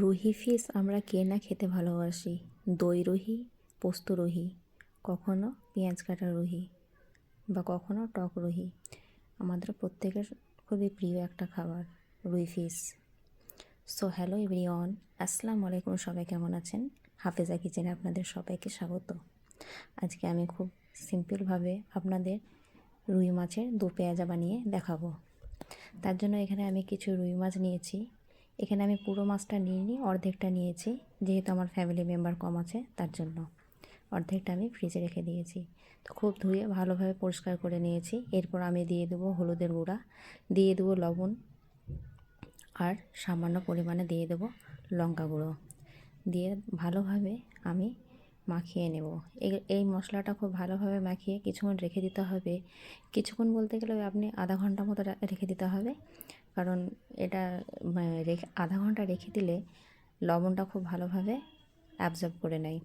Ruhi fish আমরা কে না খেতে ভালোবাসি? দই রুহি, পোস্ত রুহি, কখনো পেঁয়াজ কাটা রুহি বা কখনো টক রুহি। আমাদের প্রত্যেকের খুবই প্রিয় একটা খাবার, রুই ফিশ সো হ্যালো এভরিওয়ান আসসালামু আলাইকুম, সবাই কেমন আছেন? হাফেজা কিচেনে আপনাদের সবাইকে স্বাগত। আজকে আমি খুব সিম্পলভাবে আপনাদের রুই মাছের দু পেঁয়াজা বানিয়ে দেখাবো। তার জন্য এখানে আমি কিছু রুই মাছ নিয়েছি। এখানে আমি পুরো মাছটা নিইনি অর্ধেকটা নিয়েছি, যেহেতু আমার ফ্যামিলি মেম্বার কম আছে, তার জন্য। অর্ধেকটা আমি ফ্রিজে রেখে দিয়েছি। তো খুব ধুয়ে, ভালোভাবে পরিষ্কার করে নিয়েছি। এরপর আমি দিয়ে দেবো হলুদের গুঁড়া, দিয়ে দেবো লবণ, আর সামান্য পরিমাণে দিয়ে দেবো লঙ্কা গুঁড়ো। দিয়ে ভালোভাবে আমি মাখিয়ে নেব। এই- মশলাটা খুব ভালোভাবে মাখিয়ে কিছুক্ষণ রেখে দিতে হবে। কিছুক্ষণ বলতে গেলে আপনি আধা ঘণ্টা মতো রেখে দিতে হবে। কারণ এটা রেখে, আধা ঘণ্টা রেখে দিলে লবণটা খুব ভালোভাবে অ্যাবজর্ব করে নেয়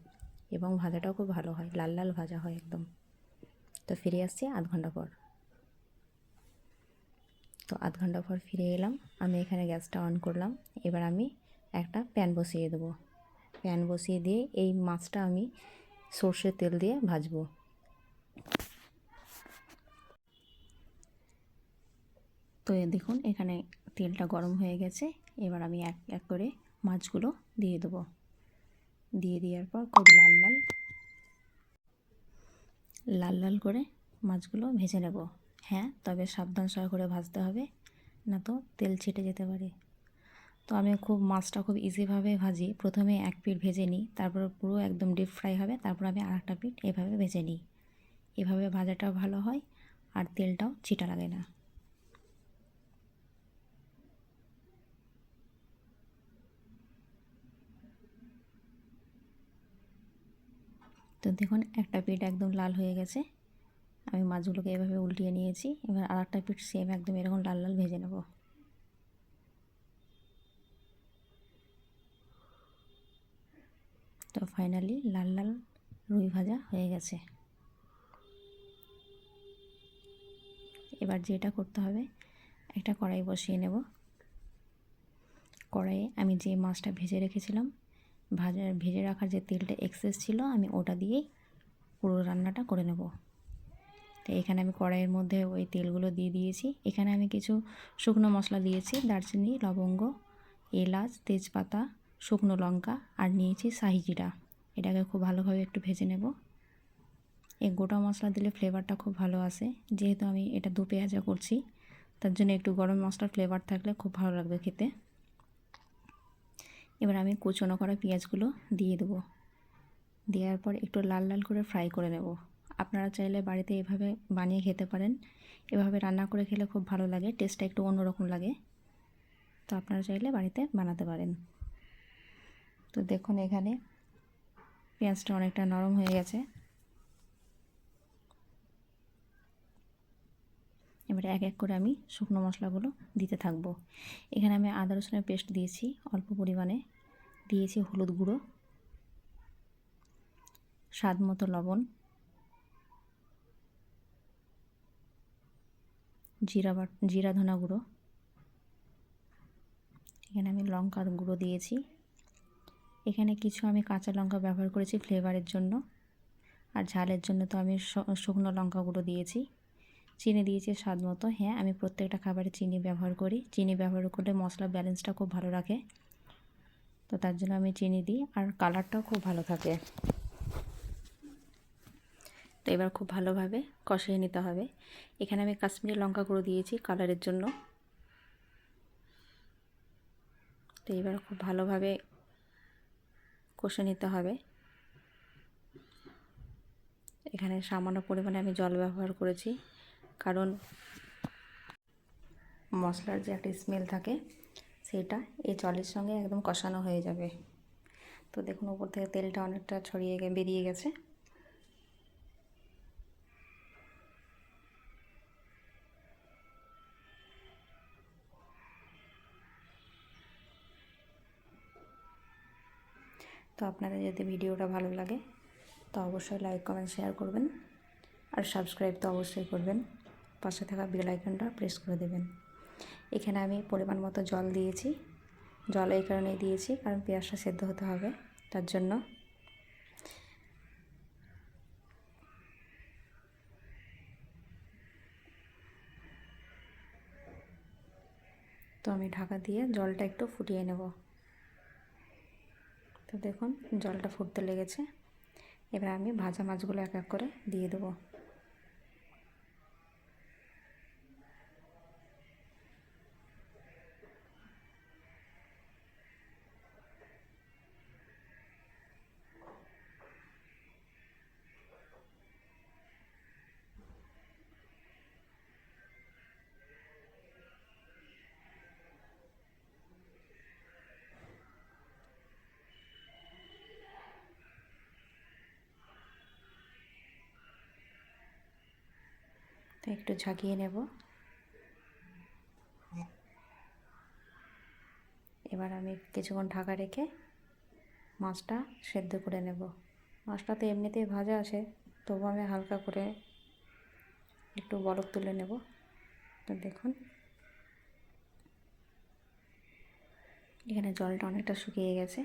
এবং ভাজাটাও খুব ভালো হয়, লাল লাল ভাজা হয় একদম। তো ফিরে আসছি আধ ঘণ্টা পর। তো আধ ঘণ্টা পর ফিরে এলাম, আমি এখানে গ্যাসটা অন করলাম, এবার আমি একটা প্যান বসিয়ে দেবো। প্যান বসিয়ে দিয়ে এই মাছটা আমি সর্ষের তেল দিয়ে ভাজবো। তো দেখুন, এখানে তেলটা গরম হয়ে গেছে। এবার আমি এক এক করে মাছগুলো দিয়ে দেবো। দিয়ে দেওয়ার পর খুব লাল লাল লাল লাল করে মাছগুলো ভেজে নেব। হ্যাঁ তবে সাবধান করে ভাজতে হবে, না তো তেল ছিটে যেতে পারে। তো আমি খুব, মাছটা খুব ইজিভাবে ভাজি। প্রথমে এক পিঠ ভেজে নিই, তারপর পুরো একদম ডিপ ফ্রাই হবে, তারপর আমি আরেকটা পিঠ এভাবে ভেজে নিই। এভাবে ভাজাটাও ভালো হয়, আর তেলটাও ছিটা লাগে না। তো দেখুন, একটা পিঠ একদম লাল হয়ে গেছে। আমি মাছগুলোকে এভাবে উল্টিয়ে নিয়েছি। এবার আর একটা পিঠ সেম একদম এরকম লাল লাল ভেজে নেব। তো ফাইনালি লাল লাল রুই ভাজা হয়ে গেছে। এবার যেটা করতে হবে, একটা কড়াই বসিয়ে নেব। কড়াইয়ে আমি যে মাছটা ভেজে রেখেছিলাম ভাজা, ভেজে রাখার যে তেলটা এক্সেস ছিল, আমি ওটা দিয়েই পুরো রান্নাটা করে নেব। তো এখানে আমি কড়াইয়ের মধ্যে ওই তেলগুলো দিয়ে দিয়েছি। এখানে আমি কিছু শুকনো মশলা দিয়েছি, দারচিনি, লবঙ্গ, এলাচ, তেজপাতা, শুকনো লঙ্কা আর নিয়েছি শাহি জিরা। এটাকে খুব ভালোভাবে একটু ভেজে নেব। এই গোটা মশলা দিলে ফ্লেভারটা খুব ভালো আসে। যেহেতু আমি এটা দু পেঁয়াজা করছি, তার জন্য একটু গরম মশলার ফ্লেভার থাকলে খুব ভালো লাগবে খেতে। এবার আমি কুচনো করা পেঁয়াজগুলো দিয়ে দেবো। দেওয়ার পর একটু লাল লাল করে ফ্রাই করে নেব। আপনারা চাইলে বাড়িতে এভাবে বানিয়ে খেতে পারেন। এভাবে রান্না করে খেলে খুব ভালো লাগে টেস্টটা একটু অন্যরকম লাগে। তো আপনারা চাইলে বাড়িতে বানাতে পারেন। তো দেখুন এখানে পেঁয়াজটা অনেকটা নরম হয়ে গেছে। এবারে এক এক করে আমি শুকনো মশলাগুলো দিতে থাকব। এখানে আমি আদা রসুনের পেস্ট দিয়েছি অল্প পরিমাণে। দিয়েছি হলুদ গুঁড়ো। স্বাদ মতো লবণ। জিরা জিরা ধনা গুঁড়ো। এখানে আমি লঙ্কার গুঁড়ো দিয়েছি। এখানে কিছু আমি কাঁচা লঙ্কা ব্যবহার করেছি ফ্লেভারের জন্য। আর ঝালের জন্য তো আমি শুকনো লঙ্কা গুঁড়ো দিয়েছি। চিনি দিয়েছি স্বাদ মতো। হ্যাঁ আমি প্রত্যেকটা খাবারে চিনি ব্যবহার করি। চিনি ব্যবহার করলে মশলা ব্যালেন্সটা খুব ভালো রাখে তো তার জন্য আমি চিনি দিই আর কালারটাও খুব ভালো থাকে। তো এবার খুব ভালোভাবে কষিয়ে নিতে হবে। এখানে আমি কাশ্মীরি লঙ্কা গুঁড়ো দিয়েছি কালারের জন্য। তো এবার খুব ভালোভাবে কষে নিতে হবে। এখানে সামান্য পরিমাণে আমি জল ব্যবহার করেছি। কারণ মশলার যে একটা স্মেল থাকে, সেটা এই জলের সঙ্গে একদম কষানো হয়ে যাবে। তো দেখুন, উপর থেকে তেলটা অনেকটা ছড়িয়ে বেরিয়ে গেছে। তো আপনাদের যদি ভিডিওটা ভালো লাগে, তো অবশ্যই লাইক কমেন্ট শেয়ার করবেন। আর সাবস্ক্রাইব তো অবশ্যই করবেন। পাশে থাকা বেল আইকনটা প্রেস করে দেবেন। এখানে আমি পরিমাণ মতো জল দিয়েছি। জল এই কারণে দিয়েছি, কারণ পেঁয়াজটা সেদ্ধ হতে হবে, তার জন্য। তো আমি ঢাকা দিয়ে জলটা একটু ফুটিয়ে নেব। তো দেখুন, জলটা ফুটতে লেগেছে। এবার আমি ভাজা মাছগুলো এক এক করে দিয়ে দেবো। তো একটু ঝাঁকিয়ে নেব। এবার আমি কিছুক্ষণ ঢাকা রেখে মাছটা সেদ্ধ করে নেব। মাছটা তো এমনিতেই ভাজা আছে, তবু আমি হালকা করে একটু বরফ তুলে নেব। তো দেখুন, এখানে জলটা অনেকটা শুকিয়ে গেছে।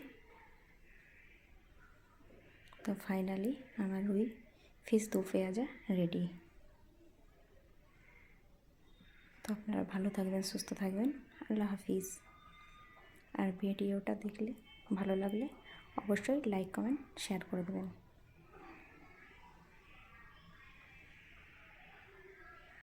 তো ফাইনালি আমার রুই ফিস দু পেঁয়াজা রেডি তো আপনারা ভালো থাকবেন, সুস্থ থাকবেন। আল্লাহ হাফিজ। আর ভিডিওটা দেখলে ভালো লাগলে অবশ্যই লাইক কমেন্ট শেয়ার করে দেবেন।